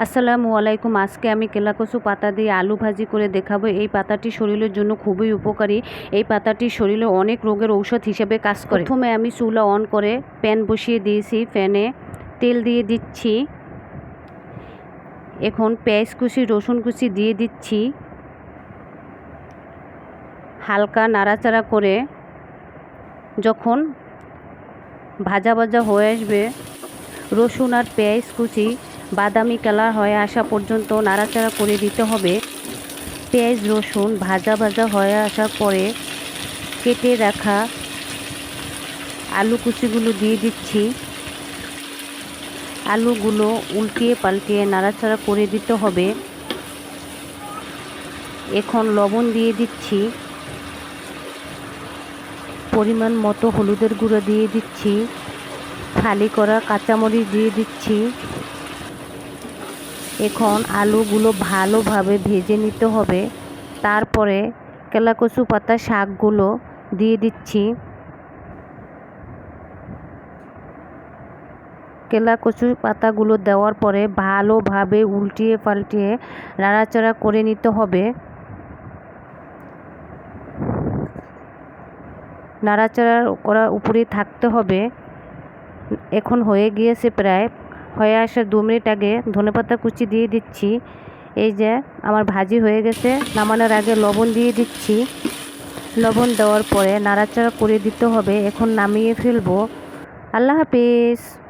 আসসালামু আলাইকুম। আজকে আমি কেলাকচু পাতা দিয়ে আলু ভাজি করে দেখাবো। এই পাতাটি শরীরের জন্য খুবই উপকারী। এই পাতাটি শরীরে অনেক রোগের ঔষধ হিসেবে কাজ করে। প্রথমে আমি চুলা অন করে প্যান বসিয়ে দিয়েছি, প্যানে তেল দিয়ে দিচ্ছি। এখন পেঁয়াজ কুচি, রসুন কুচি দিয়ে দিচ্ছি। হালকা নাড়াচাড়া করে যখন ভাজা ভাজা হয়ে আসবে, রসুন আর পেঁয়াজ কুচি বাদামি কালার হয়ে আসা পর্যন্ত নাড়াচাড়া করে দিতে হবে। পেঁয়াজ, রসুন ভাজা ভাজা হয়ে আসার পরে কেটে রাখা আলু কুচিগুলো দিয়ে দিচ্ছি। আলুগুলো উল্টিয়ে পাল্টিয়ে নাড়াচাড়া করে দিতে হবে। এখন লবণ দিয়ে দিচ্ছি। পরিমাণ মতো হলুদের গুঁড়ো দিয়ে দিচ্ছি। ফালি করা কাঁচামরিচ দিয়ে দিচ্ছি। এখন আলুগুলো ভালোভাবে ভেজে নিতে হবে। তারপরে কেলাকচু পাতা শাকগুলো দিয়ে দিচ্ছি। কেলাকচু পাতাগুলো দেওয়ার পরে ভালোভাবে উল্টিয়ে পাল্টিয়ে নাড়াচাড়া করে নিতে হবে। নাড়াচাড়া করার উপরে থাকতে হবে। এখন হয়ে গিয়েছে প্রায় হয়ে আসার দু মিনিট আগে। ধনেপাতা কুচি দিয়ে দিচ্ছি। এই যে আমার ভাজি হয়ে গেছে। নামানোর আগে লবণ দিয়ে দিচ্ছি। লবণ দেওয়ার পরে নাড়াচাড়া করে দিতে হবে। এখন নামিয়ে ফেলব। আল্লাহ হাফিজ।